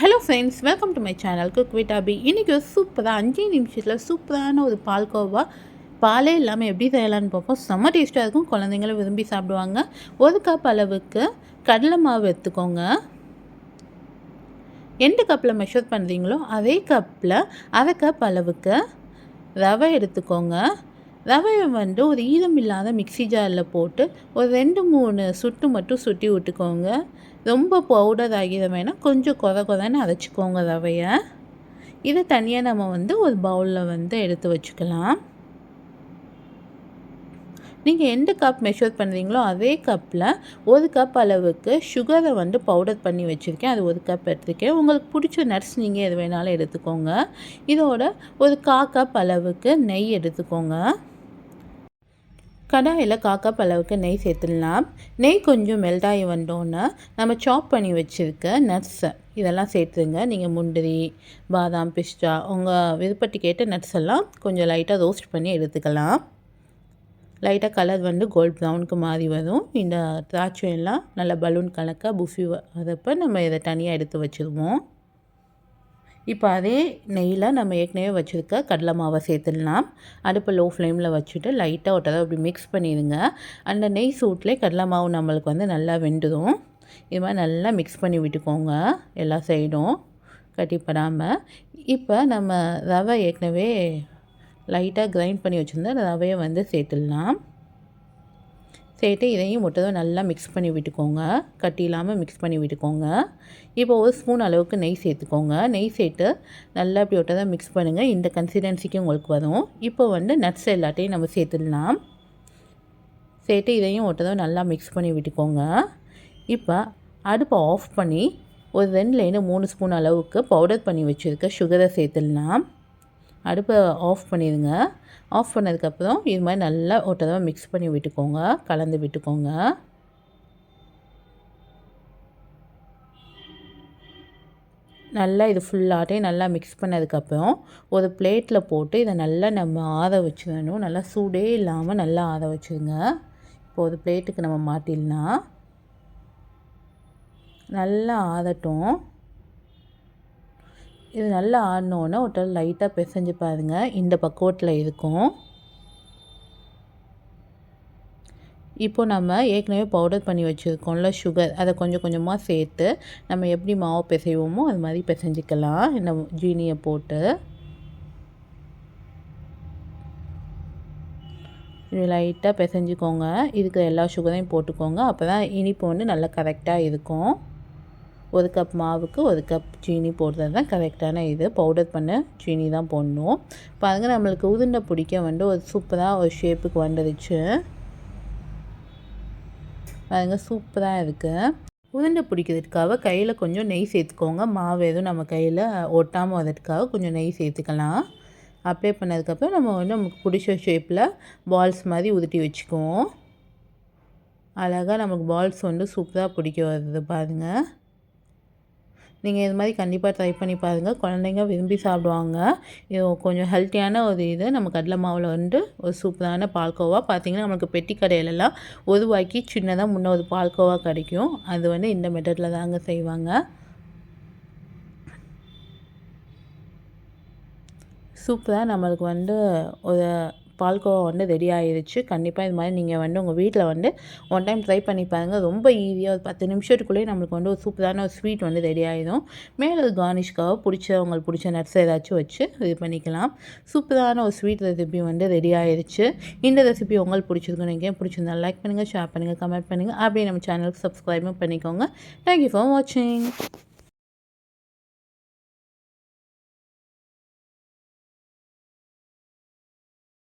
Hello friends welcome to my channel cook with Abhi இன்றைக்கி ஒரு சூப்பராக அஞ்சு நிமிஷத்தில் சூப்பரான ஒரு பால்கோவா பாலே இல்லாமல் எப்படி செய்யலான்னு பார்ப்போம். செம்ம டேஸ்ட்டாக இருக்கும். குழந்தைங்களும் விரும்பி சாப்பிடுவாங்க. ஒரு கப் அளவுக்கு கடலை மாவு எடுத்துக்கோங்க. எந்த கப்பில் மெஷர் பண்ணுறீங்களோ அதே கப்பில் அரை கப் அளவுக்கு ரவை எடுத்துக்கோங்க. ரவையை வந்து ஒரு ஈரம் இல்லாத மிக்சி ஜாரில் போட்டு ஒரு ரெண்டு மூணு சுட்டு மட்டும் சுட்டி விட்டுக்கோங்க. ரொம்ப பவுடர் ஆகிற வேணால் கொஞ்சம் குறை குறைன்னு அரைச்சிக்கோங்க ரவையை. இதை தனியாக நம்ம வந்து ஒரு பவுலில் வந்து எடுத்து வச்சுக்கலாம். நீங்கள் எந்த கப் மெஷர் பண்ணுறீங்களோ அதே கப்பில் ஒரு கப் அளவுக்கு சுகரை வந்து பவுடர் பண்ணி வச்சுருக்கேன். அது ஒரு கப் எடுத்துருக்கேன். உங்களுக்கு பிடிச்ச நட்ஸ் நீங்கள் எது வேணாலும் எடுத்துக்கோங்க. இதோட ஒரு கா கப் அளவுக்கு நெய் எடுத்துக்கோங்க. கடாயில் காக்கா பலவுக்கு நெய் சேர்த்துடலாம். நெய் கொஞ்சம் மெல்டாகி வந்தோன்னே நம்ம சாப் பண்ணி வச்சுருக்க நட்ஸை இதெல்லாம் சேர்த்துங்க நீங்கள் முந்திரி பாதாம் பிஸ்டா உங்கள் விருப்பத்துக்கு கேட்ட நட்ஸ் எல்லாம் கொஞ்சம் லைட்டாக ரோஸ்ட் பண்ணி எடுத்துக்கலாம். லைட்டாக கலர் வந்து கோல்ட் ப்ரௌனுக்கு மாறி வரும். இந்த திராட்சை எல்லாம் நல்லா பலூன் கலக்க புஃபி வரப்போ நம்ம இதை தனியாக எடுத்து வச்சுருவோம். இப்போ அதே நெய்யில் நம்ம ஏற்கனவே வச்சுருக்க கடலை மாவை சேர்த்துடலாம். அடுப்பு லோ ஃப்ளேமில் வச்சுட்டு லைட்டாக ஒட்டதை அப்படி மிக்ஸ் பண்ணிடுங்க. அந்த நெய் சூட்லேயே கடலை மாவு நம்மளுக்கு வந்து நல்லா வெந்துடும். இது மாதிரி நல்லா மிக்ஸ் பண்ணி விட்டுக்கோங்க. எல்லா சைடும் கட்டிப்படாமல் இப்போ நம்ம ரவை ஏற்கனவே லைட்டாக கிரைண்ட் பண்ணி வச்சுருந்தா ரவையை வந்து சேர்த்துடலாம். சேர்த்து இதையும் முட்டதை நல்லா மிக்ஸ் பண்ணி விட்டுக்கோங்க. கட்டி இல்லாமல் மிக்ஸ் பண்ணி விட்டுக்கோங்க. இப்போ ஒரு ஸ்பூன் அளவுக்கு நெய் சேர்த்துக்கோங்க. நெய் சேர்த்து நல்லா இப்படி ஒட்டதை மிக்ஸ் பண்ணுங்கள் இந்த கன்சிஸ்டன்சிக்கு உங்களுக்கு வரும். இப்போ வந்து நட்ஸ் எல்லாத்தையும் நம்ம சேர்த்துடலாம். சேர்த்து இதையும் ஒட்டதும் நல்லா மிக்ஸ் பண்ணி விட்டுக்கோங்க. இப்போ அடுப்பை ஆஃப் பண்ணி ஒரு ரெண்டுலேருந்து மூணு ஸ்பூன் அளவுக்கு பவுடர் பண்ணி வச்சுருக்க சுகரை சேர்த்துடலாம். அடுப்பை ஆஃப் பண்ணிடுங்க. ஆஃப் பண்ணதுக்கப்புறம் இது மாதிரி நல்லா ஒரு தடவை மிக்ஸ் பண்ணி விட்டுக்கோங்க. கலந்து விட்டுக்கோங்க. நல்லா இது ஃபுல்லாகட்டையும் நல்லா மிக்ஸ் பண்ணதுக்கப்புறம் ஒரு பிளேட்டில் போட்டு இதை நல்லா நம்ம ஆற வச்சிடணும். நல்லா சூடே இல்லாமல் நல்லா ஆற வச்சுருங்க இப்போ ஒரு பிளேட்டுக்கு நம்ம மாட்டிடலாம். நல்லா ஆறட்டும். இது நல்லா ஆடினோன்னே ஒரு லைட்டாக பிசைஞ்சு பாருங்கள் இந்த பக்குவத்தில் இருக்கும். இப்போ நம்ம ஏற்கனவே பவுடர் பண்ணி வச்சுருக்கோம்ல சுகர் அதை கொஞ்சம் கொஞ்சமாக சேர்த்து நம்ம எப்படி மாவு பிசைவோமோ அது மாதிரி பிசைஞ்சிக்கலாம். இந்த ஜீனியை போட்டு. இது லைட்டாக பிசைஞ்சிக்கோங்க. இதுக்கு எல்லா சுகரையும் போட்டுக்கோங்க. அப்போ தான் இனிப்பு வந்து நல்லா கரெக்டாக இருக்கும். ஒரு கப் மாவுக்கு ஒரு கப் சீனி போடுறது தான் கரெக்டான இது. பவுடர் பண்ண சீனி தான் போடணும். பாருங்கள் நம்மளுக்கு உதுண்டை பிடிக்க வந்து ஒரு சூப்பராக ஒரு ஷேப்புக்கு வந்துடுச்சு பாருங்கள் சூப்பராக இருக்குது உருண்டை பிடிக்கிறதுக்காக கையில் கொஞ்சம் நெய் சேர்த்துக்கோங்க. மாவு எதுவும் நம்ம கையில் ஒட்டாமல் வரதுக்காக கொஞ்சம் நெய் சேர்த்துக்கலாம். அப்ளை பண்ணதுக்கப்புறம் நம்ம வந்து நமக்கு பிடிச்ச ஷேப்பில் பால்ஸ் மாதிரி உருட்டி வச்சுக்குவோம். அழகாக நமக்கு பால்ஸ் வந்து சூப்பராக பிடிக்க வருது பாருங்கள் நீங்கள் இது மாதிரி கண்டிப்பாக ட்ரை பண்ணி பாருங்கள் குழந்தைங்க விரும்பி சாப்பிடுவாங்க. இது கொஞ்சம் ஹெல்த்தியான ஒரு இது. நம்ம கடலை மாவில் வந்து ஒரு சூப்பரான பால்கோவா பார்த்திங்கன்னா நம்மளுக்கு பெட்டி கடையிலலாம் ஒரு சின்னதாக முன்னே ஒரு பால்கோவா கிடைக்கும். அது வந்து இந்த மெத்தடில் தாங்க செய்வாங்க. சூப்பராக நம்மளுக்கு வந்து ஒரு பால்கோவா வந்து ரெடி ஆகிடுச்சு கண்டிப்பாக இது மாதிரி நீங்கள் வந்து உங்கள் வீட்டில் வந்து ஒன் டைம் ட்ரை பண்ணி பாருங்கள் ரொம்ப ஈஸியாக ஒரு பத்து நிமிஷத்துக்குள்ளேயே நம்மளுக்கு வந்து ஒரு சூப்பரான ஒரு ஸ்வீட் வந்து ரெடி ஆகிடும் மேலே ஒரு கார்னிஷ்காக பிடிச்ச உங்களுக்கு பிடிச்ச நட்ஸ் ஏதாச்சும் வச்சு இது பண்ணிக்கலாம். சூப்பரான ஒரு ஸ்வீட் ரெசிபி வந்து ரெடி ஆகிடுச்சு இந்த ரெசிபி உங்களுக்கு பிடிச்சிருக்கு நீங்கள் பிடிச்சிருந்தா லைக் பண்ணுங்கள் ஷேர் பண்ணுங்கள் கமெண்ட் பண்ணுங்கள் அப்படியே நம்ம சேனலுக்கு சப்ஸ்கிரைபும் பண்ணிக்கோங்க. தேங்க்யூ ஃபார் வாட்சிங்